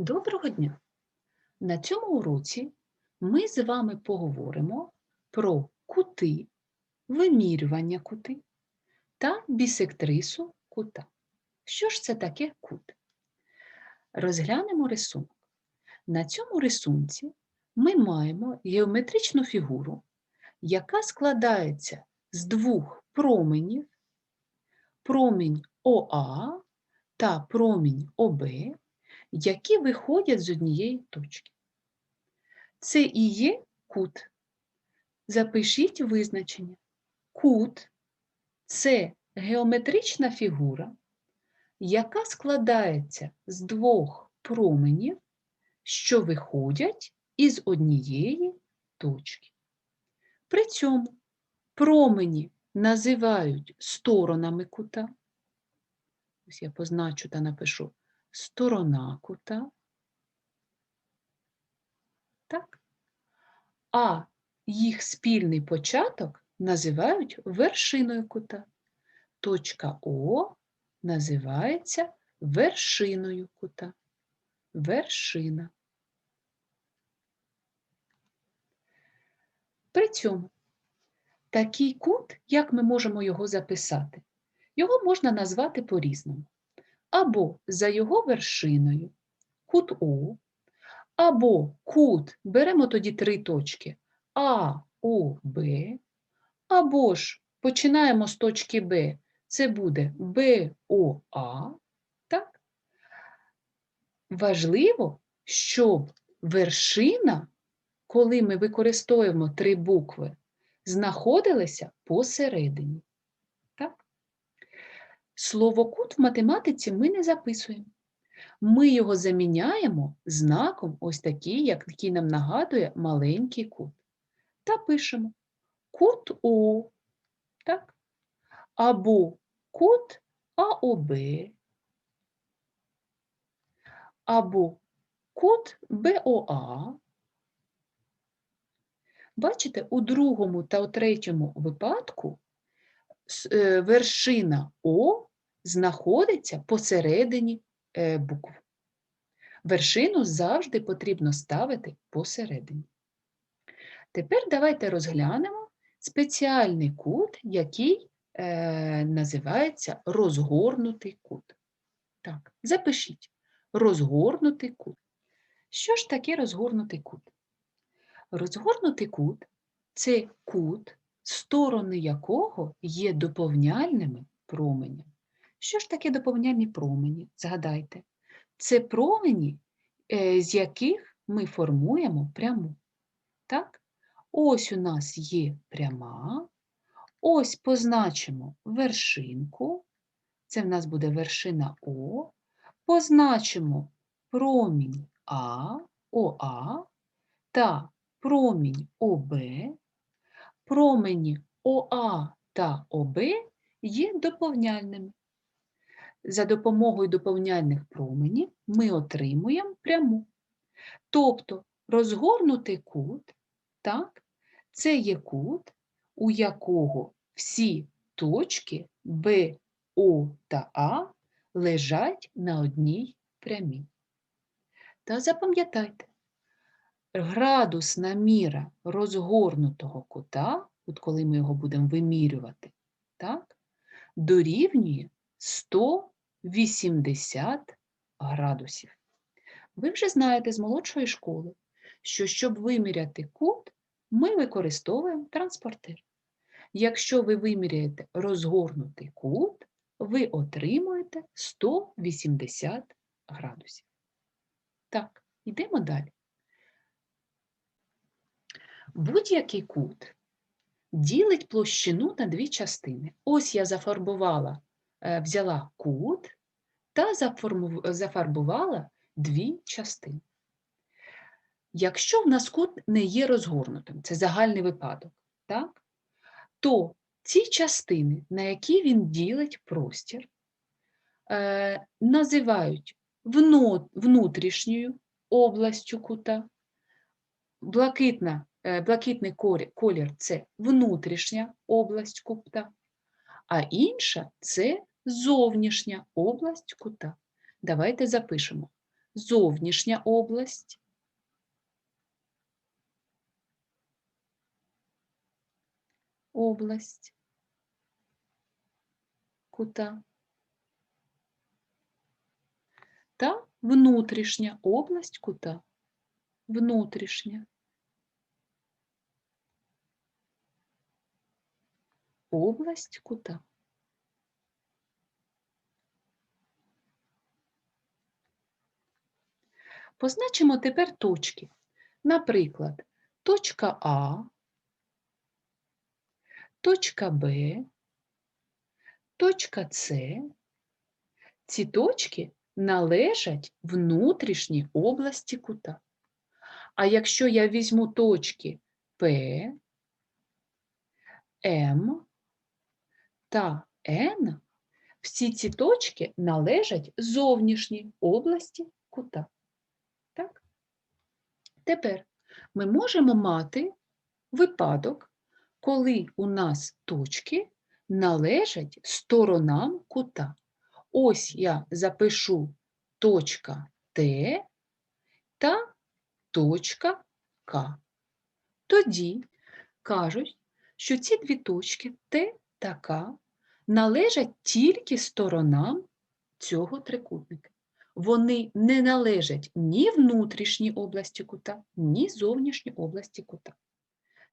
Доброго дня! На цьому уроці ми з вами поговоримо про кути, вимірювання кути та бісектрису кута. Що ж це таке кут? Розглянемо рисунок. На цьому рисунці ми маємо геометричну фігуру, яка складається з двох променів, промінь ОА та промінь ОБ, які виходять з однієї точки. Це і є кут. Запишіть визначення. Кут це геометрична фігура, яка складається з двох променів, що виходять із однієї точки. При цьому промені називають сторонами кута. Ось я позначу та напишу сторона кута. Так? А їх спільний початок називають вершиною кута. Точка О називається вершиною кута. Вершина. При цьому такий кут, як ми можемо його записати? Його можна назвати по-різному. Або за його вершиною кут О, або кут, беремо тоді три точки А, О, Б, або ж починаємо з точки Б, це буде БОА. Так? Важливо, щоб вершина, коли ми використовуємо три букви, знаходилася посередині. Слово кут в математиці ми не записуємо. Ми його заміняємо знаком, ось такий, який нам нагадує маленький кут. Та пишемо кут О, так? або кут АОБ, або кут БОА. Бачите, у другому та у третьому випадку е, вершина О знаходиться посередині е, букв. Вершину завжди потрібно ставити посередині. Тепер давайте розглянемо спеціальний кут, який е, називається розгорнутий кут. Так, запишіть розгорнутий кут. Що ж таке розгорнутий кут? Розгорнутий кут це кут, сторони якого є доповняльними променями. Що ж таке доповняльні промені? Згадайте, це промені, е, з яких ми формуємо пряму. Так? Ось у нас є пряма, ось позначимо вершинку, це в нас буде вершина О, позначимо промінь А, ОА та промінь ОБ, промені ОА та ОБ є доповняльними. За допомогою доповняльних променів ми отримуємо пряму. Тобто розгорнутий кут, так, це є кут, у якого всі точки Б, О та А лежать на одній прямій. Та запам'ятайте, градусна міра розгорнутого кута, от коли ми його будемо вимірювати, так, дорівнює 180 градусів. Ви вже знаєте з молодшої школи, що щоб виміряти кут, ми використовуємо транспортир. Якщо ви виміряєте розгорнутий кут, ви отримуєте 180 градусів. Так, йдемо далі. Будь-який кут ділить площину на дві частини. Ось я зафарбувала, взяла кут та зафарбувала дві частини. Якщо в нас кут не є розгорнутим, це загальний випадок, так? то ці частини, на які він ділить простір, е, називають внутрішньою областю кута, блакитна Е, блакитний колір це внутрішня область кута, а інша це зовнішня область кута. Давайте запишемо. зовнішня область. Область кута. Та внутрішня область кута. Внутрішня. Область кута. Позначимо тепер точки. Наприклад, точка А, точка Б, точка С. Ці точки належать внутрішній області кута. А якщо я візьму точки П, М та Н, всі ці точки належать зовнішній області кута. Тепер ми можемо мати випадок, коли у нас точки належать сторонам кута. Ось я запишу точка Т та точка К. Тоді кажуть, що ці дві точки Т та К належать тільки сторонам цього трикутника. Вони не належать ні внутрішній області кута, ні зовнішній області кута.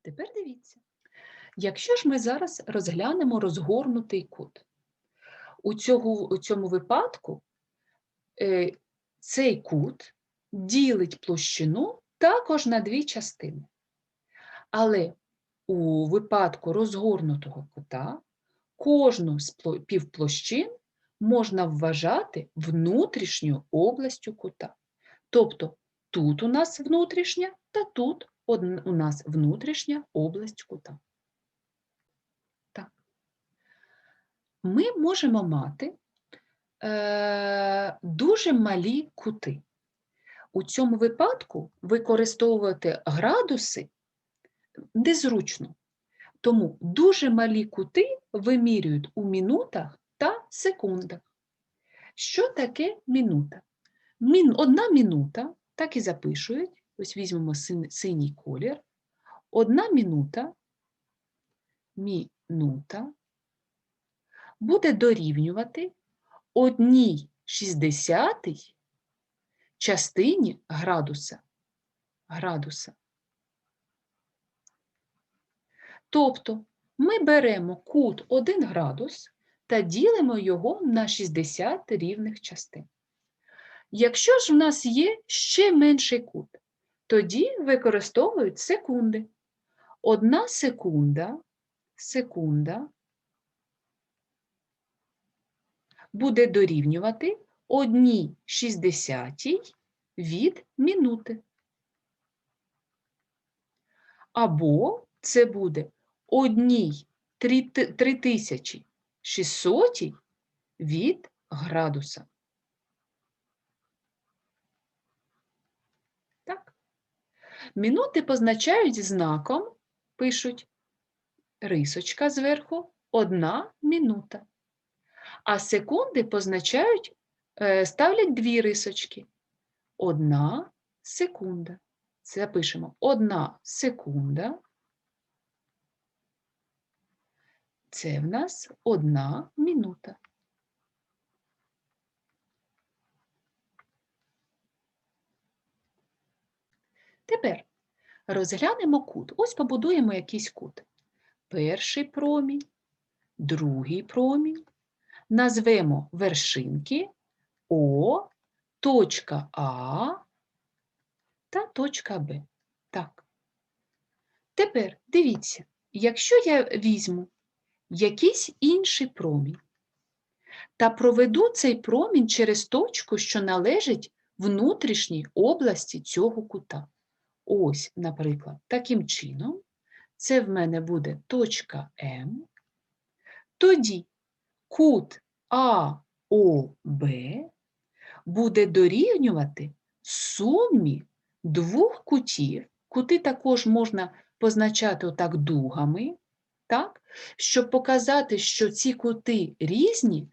Тепер дивіться, якщо ж ми зараз розглянемо розгорнутий кут, у, цього, у цьому випадку е, цей кут ділить площину також на дві частини. Але у випадку розгорнутого кута кожну з півплощин можна вважати внутрішньою областю кута. Тобто тут у нас внутрішня та тут у нас внутрішня область кута. Так. Ми можемо мати е, дуже малі кути. У цьому випадку використовувати градуси незручно. Тому дуже малі кути вимірюють у мінутах та секундах. Що таке мінута? Мін, одна мінута, так і запишують, ось візьмемо син- синій колір. Одна мінута, мінута буде дорівнювати одній шістдесятій частині градуса. градуса. Тобто ми беремо кут 1 градус та ділимо його на 60 рівних частин. Якщо ж в нас є ще менший кут, тоді використовують секунди. Одна секунда, секунда буде дорівнювати 1 шістдесятій від мінути. Або це буде одній три тисячі шістсотій від градуса. Так. Мінути позначають знаком, пишуть рисочка зверху, одна мінута. А секунди позначають, е, ставлять дві рисочки. Одна секунда. Це пишемо одна секунда. Це в нас одна мінута. Тепер розглянемо кут. Ось побудуємо якийсь кут. Перший промінь, другий промінь. Назвемо вершинки О, точка А та точка Б. Так. Тепер дивіться, якщо я візьму якийсь інший промінь та проведу цей промінь через точку, що належить внутрішній області цього кута. Ось, наприклад, таким чином, це в мене буде точка М. Тоді кут АОБ буде дорівнювати сумі двох кутів. Кути також можна позначати отак дугами, так? щоб показати, що ці кути різні,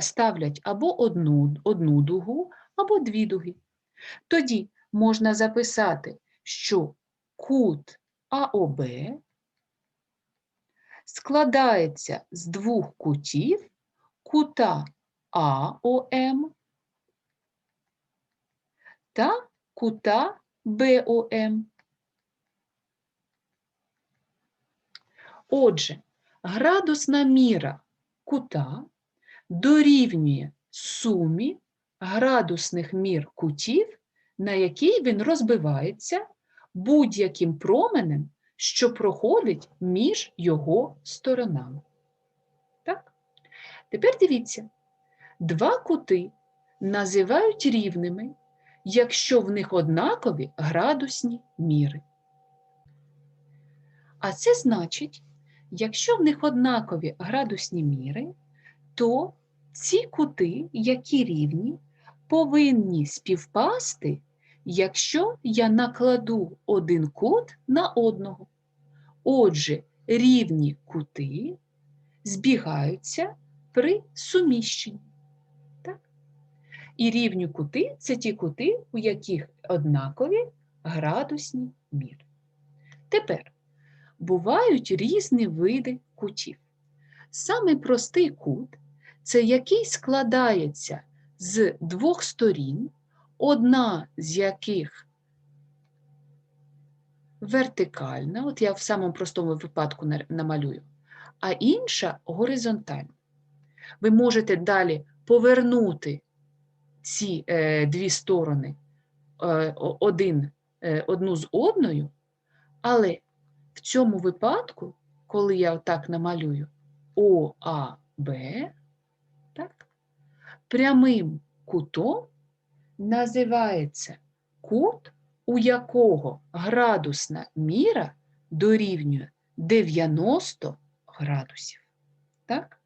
ставлять або одну, одну дугу, або дві дуги. Тоді можна записати, що кут АОБ складається з двох кутів кута АОМ та кута БОМ. Отже, градусна міра кута дорівнює сумі градусних мір кутів, на якій він розбивається будь-яким променем, що проходить між його сторонами. Так? Тепер дивіться, два кути називають рівними, якщо в них однакові градусні міри. А це значить, якщо в них однакові градусні міри, то ці кути, які рівні, повинні співпасти, якщо я накладу один кут на одного. Отже, рівні кути збігаються при суміщенні. Так? І рівні кути це ті кути, у яких однакові градусні міри. Тепер бувають різні види кутів. Самий простий кут це який складається з двох сторін, одна з яких вертикальна, от я в самому простому випадку намалюю, а інша горизонтальна. Ви можете далі повернути ці е, дві сторони е, один, е, одну з одною, але в цьому випадку, коли я отак намалюю ОАБ, прямим кутом називається кут, у якого градусна міра дорівнює 90 градусів. Так?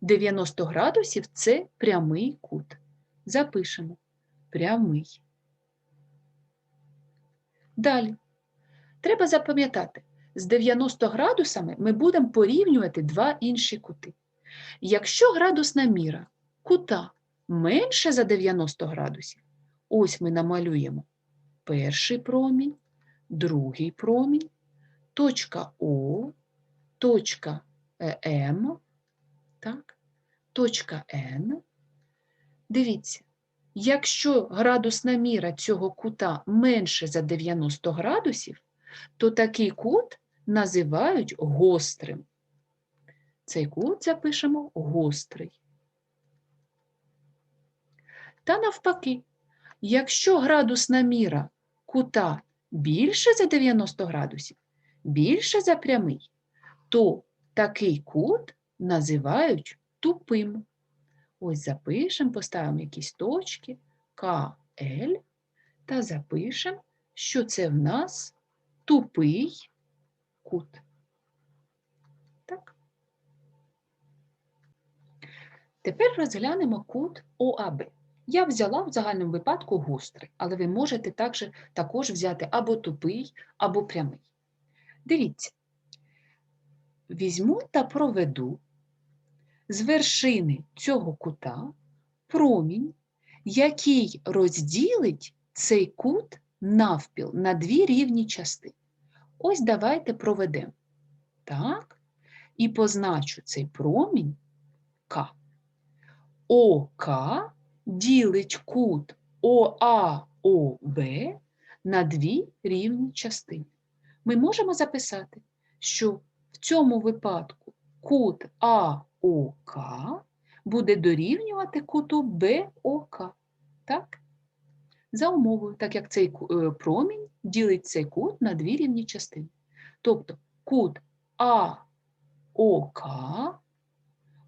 90 градусів це прямий кут. Запишемо прямий. Далі. Треба запам'ятати, з 90 градусами ми будемо порівнювати два інші кути. Якщо градусна міра кута менше за 90 градусів, ось ми намалюємо перший промінь, другий промінь, точка О, точка е, М, так, точка Н. Дивіться, якщо градусна міра цього кута менше за 90 градусів, то такий кут називають гострим. Цей кут запишемо гострий. Та навпаки, якщо градусна міра кута більше за 90 градусів, більше за прямий, то такий кут називають тупим. Ось запишемо, поставимо якісь точки КЛ та запишемо, що це в нас тупий кут. Так. Тепер розглянемо кут ОАБ. Я взяла в загальному випадку гострий, але ви можете також, також взяти або тупий, або прямий. Дивіться, візьму та проведу з вершини цього кута промінь, який розділить цей кут навпіл на дві рівні частини. Ось давайте проведемо. Так, і позначу цей промінь К. ОК ділить кут ОАОБ на дві рівні частини. Ми можемо записати, що в цьому випадку кут АОК буде дорівнювати куту БОК. Так? За умовою, так як цей е, промінь ділить цей кут на дві рівні частини. Тобто кут АОК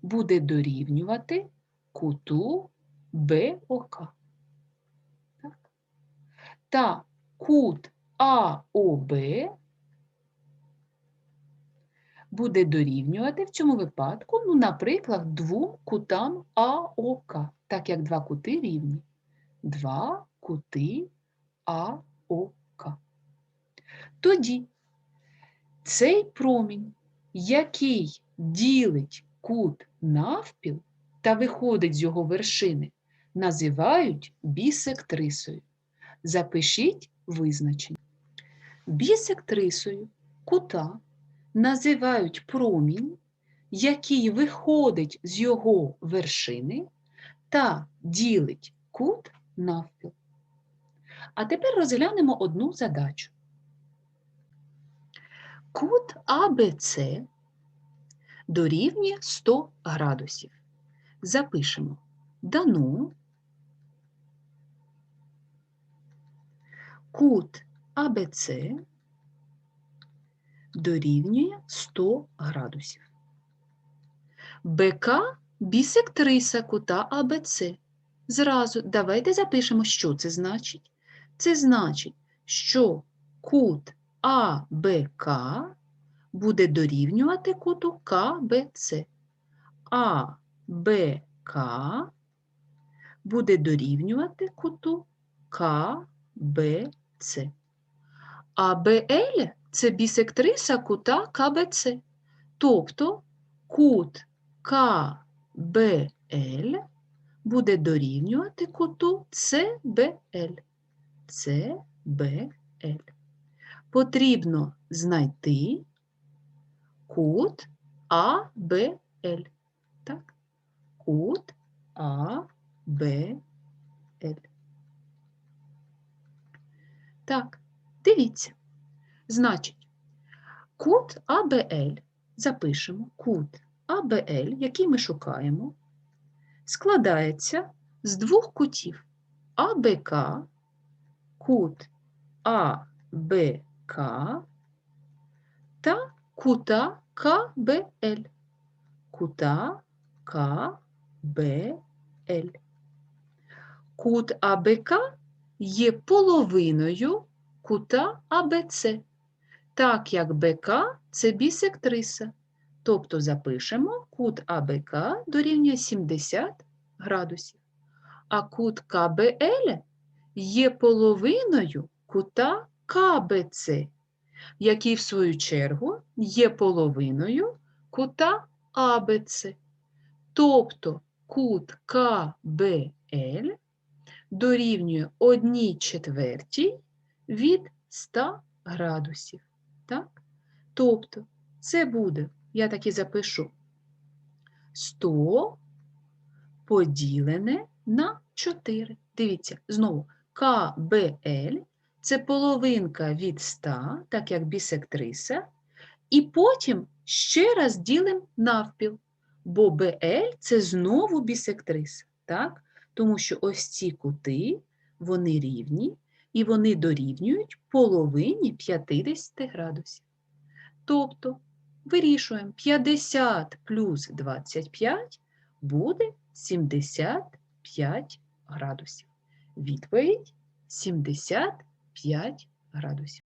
буде дорівнювати куту БОК. Так? Та кут АОБ буде дорівнювати в цьому випадку, ну, наприклад, двом кутам АОК, так як два кути рівні. Два кути АОК. Тоді цей промінь, який ділить кут навпіл та виходить з його вершини називають бісектрисою. Запишіть визначення. Бісектрисою кута називають промінь, який виходить з його вершини та ділить кут навпіл. А тепер розглянемо одну задачу. Кут АБЦ дорівнює 100 градусів. Запишемо дано кут АБЦ дорівнює 100 градусів. БК бісектриса кута АБЦ. Зразу давайте запишемо, що це значить. Це значить, що кут АБК буде дорівнювати куту КБЦ. АБК буде дорівнювати куту КБЦ. А БЛ – це бісектриса кута КБЦ. Тобто кут КБЛ буде дорівнювати куту ЦБЛ. ЦБЛ. Потрібно знайти кут АБЛ. Так? Кут АБЛ. Так, дивіться. Значить, кут АБЛ, запишемо, кут АБЛ, який ми шукаємо, складається з двох кутів АБК, кут АБК та кута КБЛ. Кута КБЛ. Кут АБК є половиною кута АБЦ, так як БК це бісектриса. Тобто запишемо кут АБК дорівнює 70 градусів. А кут КБЛ є половиною кута КБЦ, який, в свою чергу, є половиною кута АБЦ. Тобто кут КБЛ дорівнює 1 четвертій від 100 градусів. Так? Тобто це буде, я так і запишу, 100 поділене на 4. Дивіться, знову КБЛ – це половинка від 100, так як бісектриса, і потім ще раз ділимо навпіл, бо БЛ – це знову бісектриса, так? Тому що ось ці кути, вони рівні, і вони дорівнюють половині 50 градусів. Тобто вирішуємо 50 плюс 25 буде 75 градусів. Відповідь 75 градусів.